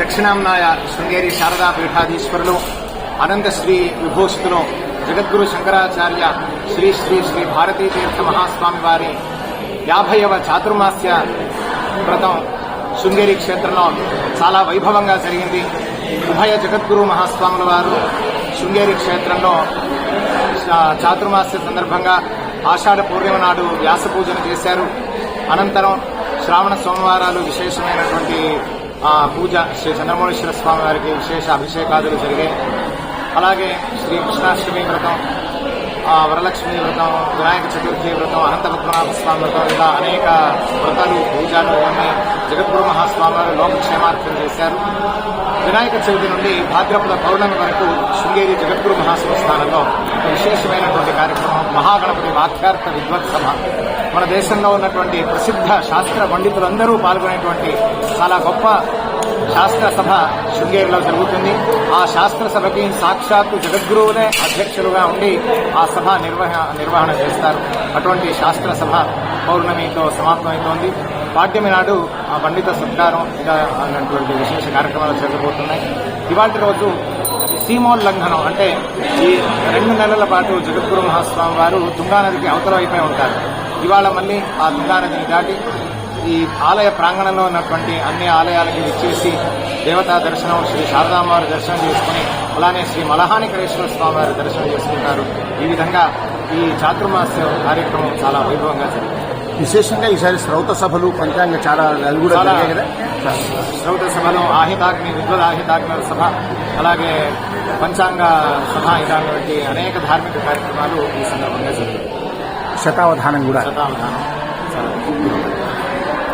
దక్షిణాంనాయ శృంగేరి శారదా పీఠాధీశ్వరులు అనంతశ్రీ విభూషితులు జగద్గురు శంకరాచార్య శ్రీ శ్రీ శ్రీ భారతీ తీర్థ మహాస్వామి వారి యాభైవ చాతుర్మాస్య వ్రతం శృంగేరి క్షేత్రంలో చాలా వైభవంగా జరిగింది. ఉభయ జగద్గురు మహాస్వాముల వారు శృంగేరి క్షేత్రంలో చాతుర్మాస్య సందర్భంగా ఆషాఢ పూర్ణిమ నాడు వ్యాస పూజన చేశారు. అనంతరం శ్రావణ సోమవారాలు విశేషమైనటువంటి ఆ, పూజ శ్రీ చంద్రమౌళేశ్వర స్వామి వారికి విశేష అభిషేకాదులు జరిగాయి అలాగే శ్రీ కృష్ణాష్టమి వ్రతం వరలక్ష్మి వ్రతం వినాయక చతుర్థి వ్రతం అనంత పద్మనాభ స్వామి వ్రతం ఇలా అనేక వ్రతాలు పూజలు ఇవన్నీ జగద్గురు మహాస్వామి వారు లోకక్షేమార్థం చేశారు. వినాయక చవితి నుండి భాద్రపద పౌర్ణమి వరకు శృంగేరి జగద్గురు మహాసంస్థానంలో ఒక విశేషమైనటువంటి కార్యక్రమం మహాగణపతి వాక్యార్థ విద్వత్ సభ మన దేశంలో ఉన్నటువంటి ప్రసిద్ధ శాస్త్ర పండితులందరూ పాల్గొనేటువంటి చాలా గొప్ప శాస్త్ర సభ శృంగేరిలో జరుగుతుంది. ఆ శాస్త్ర సభకి సాక్షాత్తు జగద్గురువులే అధ్యక్షులుగా ఉండి ఆ సభ నిర్వహ నిర్వహణ చేస్తారు. అటువంటి శాస్త్ర సభ పౌర్ణమితో సమాప్తమవుతోంది. పాఠ్యమి నాడు ఆ పండిత సత్కారం ఇలా అన్నటువంటి విశేష కార్యక్రమాలు జరగబోతున్నాయి. ఇవాటి రోజు సీమోల్లంఘనం అంటే ఈ రెండు నెలల పాటు జగద్గురు మహాస్వామి వారు తుంగానదికి అవతల అయిపోయి ఉంటారు. ఇవాళ మళ్ళీ ఆ తుంగానదిని దాటి ఈ ఆలయ ప్రాంగణంలో ఉన్నటువంటి అన్ని ఆలయాలకి విచ్చేసి దేవతా దర్శనం శ్రీ శారదామ్మవారి దర్శనం చేసుకుని అలానే శ్రీ మలహానికరేశ్వర స్వామి వారి దర్శనం చేసుకుంటారు. ఈ విధంగా ఈ చాతుర్మాస్య కార్యక్రమం చాలా వైభవంగా జరిగింది. విశేషంగా ఈసారి శ్రౌత సభలు పంచాంగ చాలా కూడా కదా? శ్రౌత సభలో ఆహితాగ్ని విద్వద్ ఆహితాగ్ని సభ అలాగే పంచాంగ సభ ఇలాంటి అనేక ధార్మిక కార్యక్రమాలు ఈ సందర్భంగా జరిగాయి. శతావధానం కూడా శతావధానం చాలా